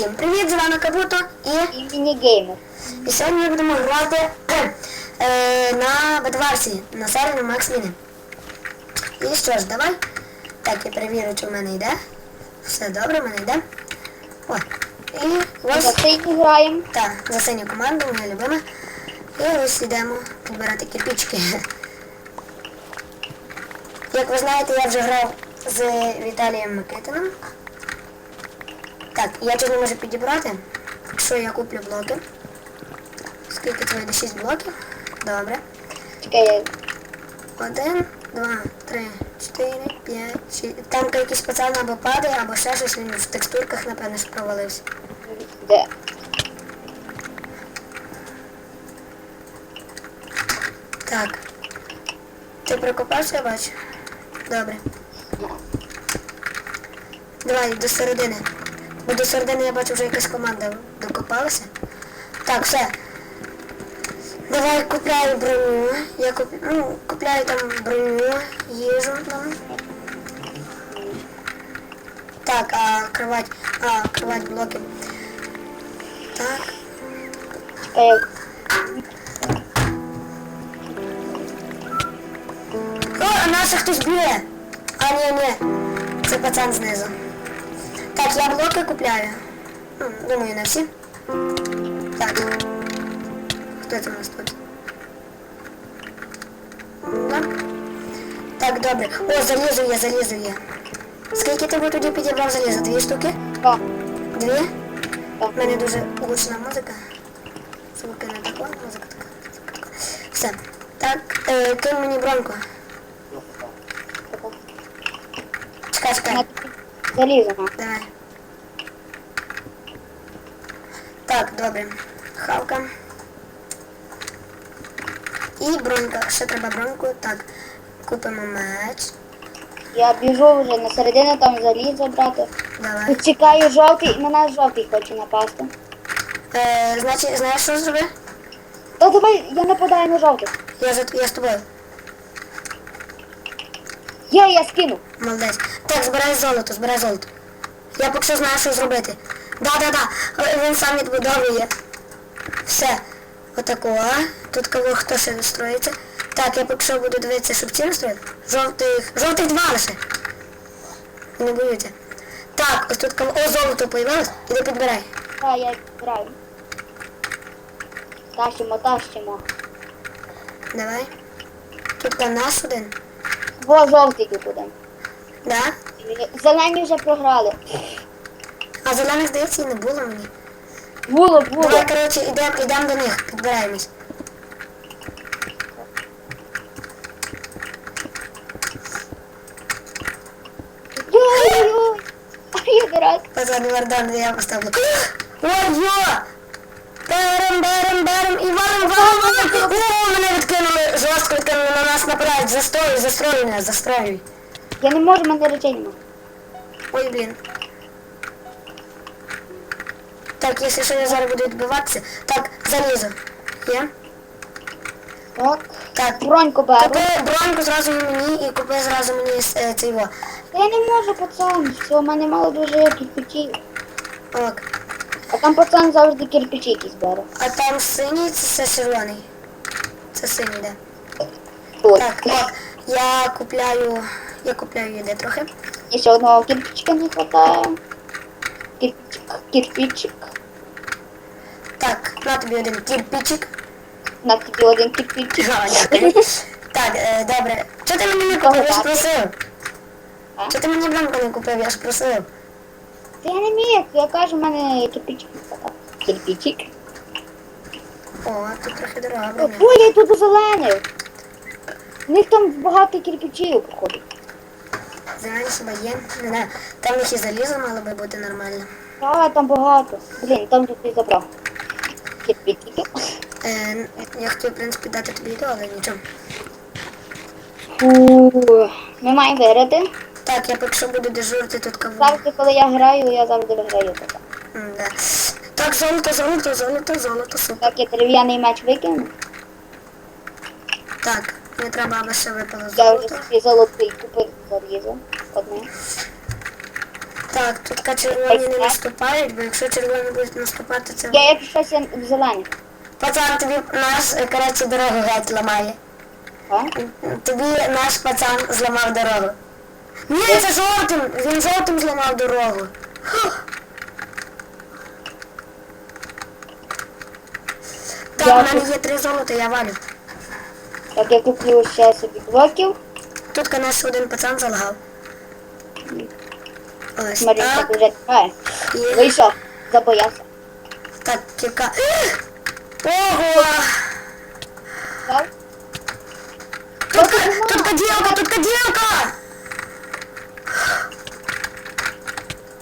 Всім привіт, з вами Кабуто і, І мінігеймер. і сьогодні ми будемо грати е, на Бедварсі, на сервері Макс Міни. І що ж, давай. Так, я перевірю, чи в мене йде. Все добре, в мене йде. О, і За ось, цей граємо. так, за синю команду, моя любима. І ось йдемо підбирати кирпички. Як ви знаєте, я вже грав з Віталієм Микитином. Так, я тут не можу підібрати. Якщо я куплю блоки. Скільки це вийде? 6 блоків. Добре. Чекай, Один, два, три, чотири, п'ять, шість. Там якийсь пацан або падає, або ще щось він в текстурках, напевно, ж провалився. де? Так. Ти прокопався, я бачу? Добре. Давай до середини. Бо до середини я бачу вже якась команда докопалася. Так, все. Давай купляю броню. Я куп... ну, купляю там броню, їжу там. Так, а кровать. А, кровать блоки. Так. О, а нас хтось б'є. А, ні, ні. Це пацан знизу. Так, я блоки купляю. Ну, думаю, на всі. Так. Хто це у нас тут? Да? Так, добре. О, залізо є, залізо є. Скільки ти би тоді підібрав залізо? Дві штуки? О, Дві? У мене дуже гучна музика. Звуки не така, музика така. музика така. Все. Так, е, кинь мені бронку. Чекай, чекай. На- Залізо. Давай. Так, добре. Хавка. І бронька. Ще треба броньку. Так. Купимо меч. Я біжу вже на середину, там залізо брати. Давай. Чекаю жовтий, на нас жовтий хоче напасти. Е, значить, знаєш, що зроби? Та давай, я нападаю на жовтих. Я, за, я з тобою. Я, я скину. Молодець. Так, збирай золото, збирай золото. Я поки що знаю, що зробити. Да, да, да. О, Він сам відбудовує. Все. Отако. Тут кого хто ще строїться. Так, я поки що буду дивитися, щоб ці строїти. Жовтих. Жовтих два лише. Не боються. Так, ось тут кого. О, золото появилось. Іди підбирай. Та, я граю. Тащимо, тащимо. Давай. Тут там наш один. Во, жовтий тут один. Да? Зелені вже програли. А зелених, здається, і не було мені. Було, було. Давай, коротше, йдемо йдем до них, підбираємось. Ой-ой-ой. Ай, я дурак. Позаду Вардан, я поставлю. Ой-йо! Берем, берем, берем і валим, валим, валим. О, мене відкинули, жорстко відкинули на нас напирають. Застрой, застрой мене, застрой. Я не можу, мене речей нема. Ой, блін. Так, якщо що я зараз буду відбиватися. Так, залізо. Є? Так. Так. Броньку беру. Купи броньку зразу і мені і купи зразу мені е, цей во. Та я не можу, пацан. Все, у мене мало дуже кирпичів. Ок. А там пацан завжди кирпичі якісь бере. А там синій, це, це червоний. Це синій, да. Ой. Так, ок. Я купляю. Я купляю їди трохи. І ще одного кирпичика не хватає. Кирпичик, кирпичик. Так, на тобі один кирпичик. На тобі один кирпичик. Дякую. Так, е, добре. Чого ти мені не купив? Я ж просив. А? Чого ти мені не купив? Я ж просив. Та я не міг, я кажу, в мене кирпичик не хватає. Кирпичик. О, тут трохи дорога броня. Ой, я тут зелений. У них там багато кирпичів походить. Зелені хіба є? Не знаю. Там них і залізо мало би бути нормально. А, там багато. Блін, там тут не забрав. Е, я хотів, в принципі, дати тобі відео, але нічого. Фу. Ми маємо виграти. Так, я поки що буду дежурити тут кого. Завжди, коли я граю, я завжди виграю. М, Да. Так, золото, золото, золото, золото, супер. Так, я дерев'яний меч викину. Так, мені треба аби ще випало Я вже золото. собі золотий купив залізо. Одне. Так, тут така червоні не наступають, бо якщо червоні будуть наступати, це. Я як щось я в зелених. Пацан, тобі наш, е, коротше, дорогу геть ламає. А? Тобі наш пацан зламав дорогу. Ні, це жовтим! Він жовтим зламав дорогу. Так, у мене є три золота, я валю. Так я куплю ще собі блоків. Тут наш один пацан залагав. Ось Марінка так. вже тікає. Є. Вийшов, забоявся. Так, тіка. Ого! Так? Тут, тут каділка, тут каділка!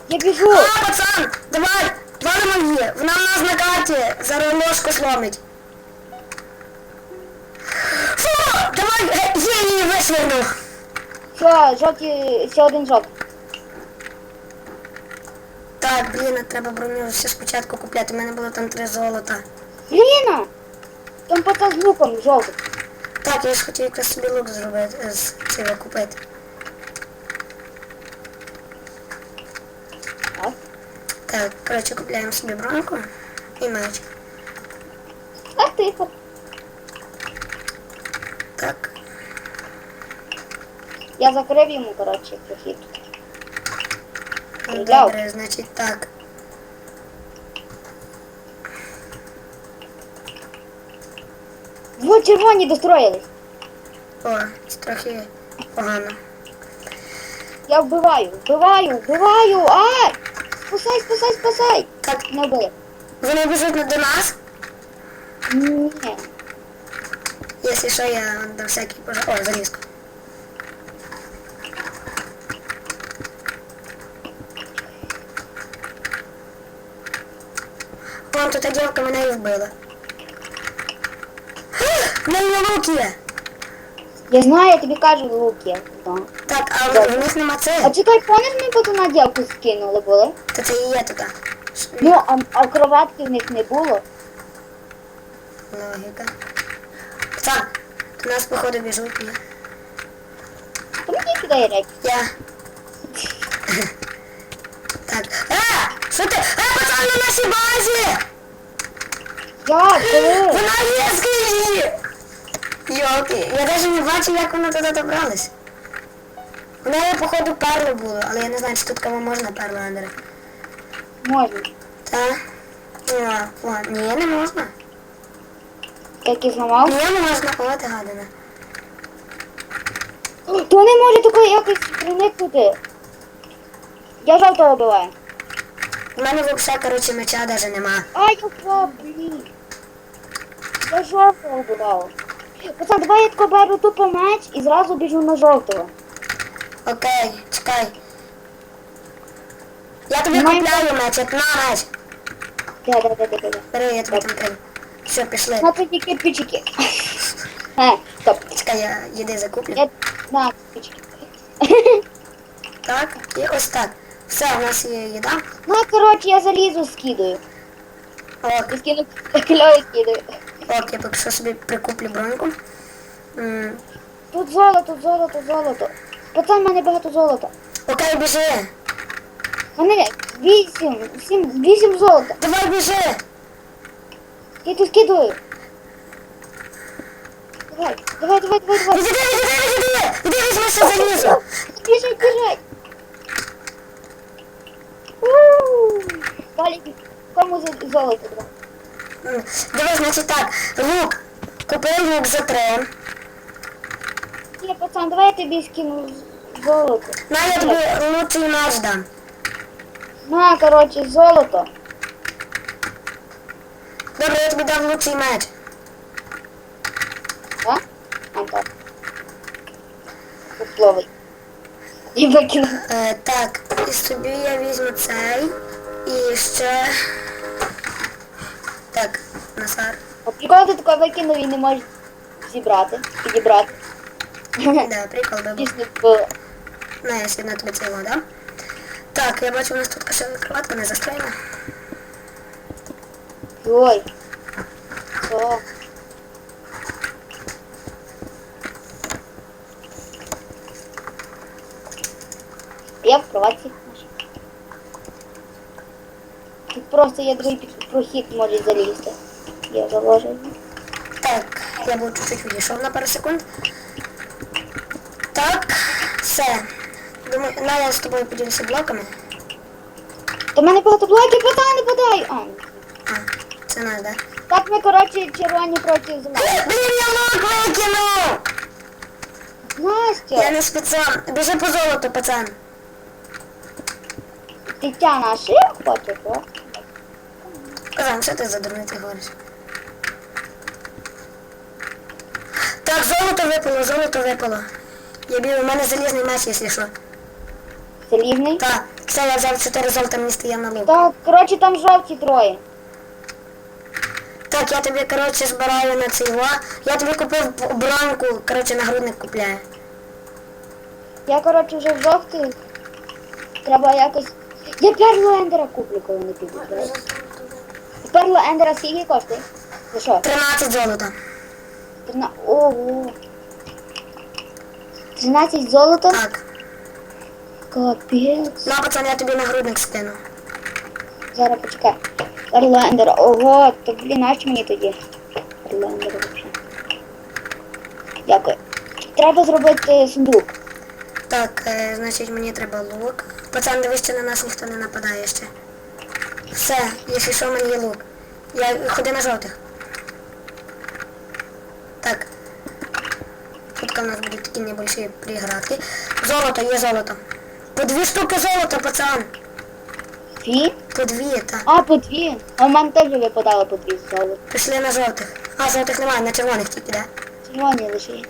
Я біжу. А, пацан, давай, валимо її. Вона у нас на карті. Зараз ложку сломить. Висвернув. Що, жовті, ще один жовтий. Так, блін, треба броню ще спочатку купляти. У мене було там три золота. Бліна! Там пацан з луком жовтий. Так, я ж хотів якраз собі лук зробити, е, з цього купити. Так. Так, коротше, купляємо собі бронку і меч. Так, тихо. Так. Я закрив йому, коротше, прохід. Ну, Взяв. Добре, значить так. Вот червоні достроїлись. О, це трохи погано. Я вбиваю, вбиваю, вбиваю. Ай! Спасай, спасай, спасай. Так, Не вбили. вони біжуть до нас. Ні. Якщо що, я до всякий пожар. О, залізку. Вон тут та дівка мене і вбила. В неї лук є. Я знаю, я тобі кажу, лук є. Да. Так, а в, в них нема А це. чекай, помниш, ми потім на дівку скинули були? То це і є тут. Ну, а, а кроватки в них не було. Логіка. Пацан, до нас походу біжуть. Ні. То мені кидає речі. Я. Так. Е! Що ти? Е, пацан на нашій базі! Я, коли? Вона є, скажи! Йоки, я навіть не бачив, як вона туди добралась. У неї, походу, перло було, але я не знаю, чи тут кому можна перло Андре. Можна. Та? О, о, ні, не можна. Як і зламав. Ні, не можна. О, ти гадана. То не може такої якось проникнути. Я жовтого вбиваю. У мене взагалі, коротше, меча навіть нема. Ай, я блін. Я жовтого вбивав. Пацан, давай я тако беру тупо меч і зразу біжу на жовтого. Окей, чекай. Я тобі Май- купляю меч, от на меч. Да, да, да, да. Бери, я тобі там. Все, пішли. На тоді кирпичики. Е, стоп. Чекай, я їди закуплю. Я на кирпичики. Так, і ось так. Все, у нас є їда. Ну, коротше, я залізу скидаю. Я скину кльові скидаю. Ок, я поки що собі прикуплю броньку. М, Тут золото, золото, золото. Пацан, в мене багато золота. Окей, біжи. У мене вісім, сім, вісім золота. Давай біжи. Я тут скидаю. Давай, давай, давай, давай, давай. Відійди, відійди, відійди. Іди візьми ще залізо. Біжать, біжать. Ууу. Далі, кому золото два? М, Диви, значить так. Лук. Купив лук за три. Ні, пацан, давай я тобі скину золото. На, я тобі лучший меч дам. На, коротше, золото. Добре, я тобі дам лучший меч. А? А, так. Условий. І викину. Е, так, і собі я візьму цей. І ще. Так, Насар. А прикол ти таке викинув і не можеш зібрати, підібрати. Да, прикол би був. Дійсно було. На, я сьогодні тобі цей вода. Так, я бачу, у нас тут кашельна кроватка не застроєна. Ой. Що? Я в кроваті. Тут просто є другий під- прохід, може залізти. Я заложив. Так, я був чуть-чуть відійшов на пару секунд. Так, все. Думаю, на я з тобою поділюся блоками. До мене багато блоків, подай, не подай. А, А, це наш, да? так ми, коротше, червоні проти зелених. Блін, я лук викинув! Я Настя, не спеціально. Біжи по золоту, пацан. Тетяна, а шиє хоче, то? Казан, що ти за дурниці говориш? Так, золото випало, золото випало. Я бів, у мене залізний меч, якщо що. Залізний? Так, все, я взяв 4 золота, мені стає на лук. Так, коротше, там жовті троє. Так, я тобі, коротше, збираю на цей. Я тобі купив бронку, коротше, нагрудник купляю. Я, коротше, вже в жовтих. Треба якось. Я перло ендера куплю, коли не піду. Перло ендера скільки коштує? За що? 13 золота. Трина... Ого. 13 золота? Так. Капець. Ну, пацан, я тобі нагрудник скину. Зараз почекай. Перло. Ого, то блін, нащо мені тоді? Перло ендера взагалі. Дякую. Треба зробити сундук. Так, е, значить мені треба лук. Пацан, дивись, що на нас ніхто не нападає ще. Все, якщо що, в мене є лук. Я ходи на жовтих. Так. Тут у нас будуть такі небольші приградки. Золото, є золото. По дві штуки золота, пацан. Дві? По дві, так. А, по дві. А в мене теж випадало по дві золота. Пішли на жовтих. А, жовтих немає, на червоних тільки, да? Червоні лише є.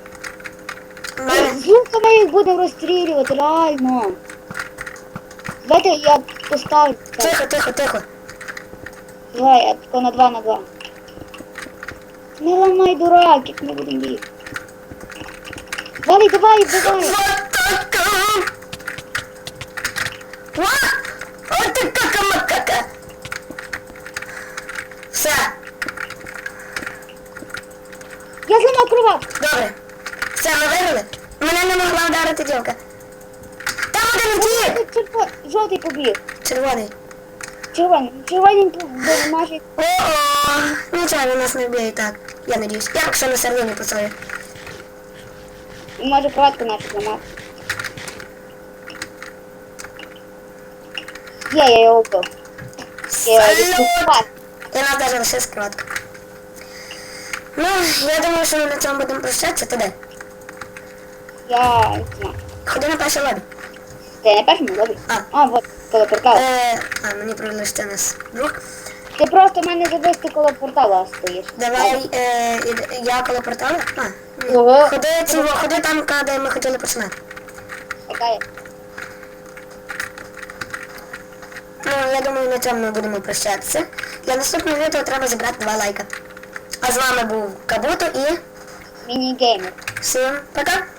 З луками їх будемо розстрілювати, реально. Давайте я поставлю. Тихо, тихо, тихо. Давай, я тако на два на два. Не ламай дурак, як ми будемо бігти. Давай, давай, давай. Вот така! Ва! От така макака! Все, Я зламав кроват. добре. Все, ми виграли. Мене не могла вдарити дівка. Там один втік! Жовтий побіг. Червоний. Червоний. Червоний побіг наші. О-о! Нічого, він нас не вб'є і так. Я надіюсь. Я поки що на середині посолю. Може кроватку нашу зламати. Є, я його вбив. Я його Салют! відкупав. І нас навіть лише складка. Ну, я думаю, що ми на цьому будемо прощатися. Ти де? Я не знаю. Ходи на перший лобі. Ти на першому добре? А. А, вот, коло порталу. Е, а, мені провели, що нас друг. Ти просто в мене забив, ти коло портала стоїш. Давай, е, я коло порталу. А, ні. Ого. Ходи, ці, ходи там, де ми хотіли починати. Чекай. Ну, я думаю, на цьому ми будемо прощатися. Для наступного відео треба зібрати два лайка. А з вами був Кабуто і Міні-геймер. всім пока!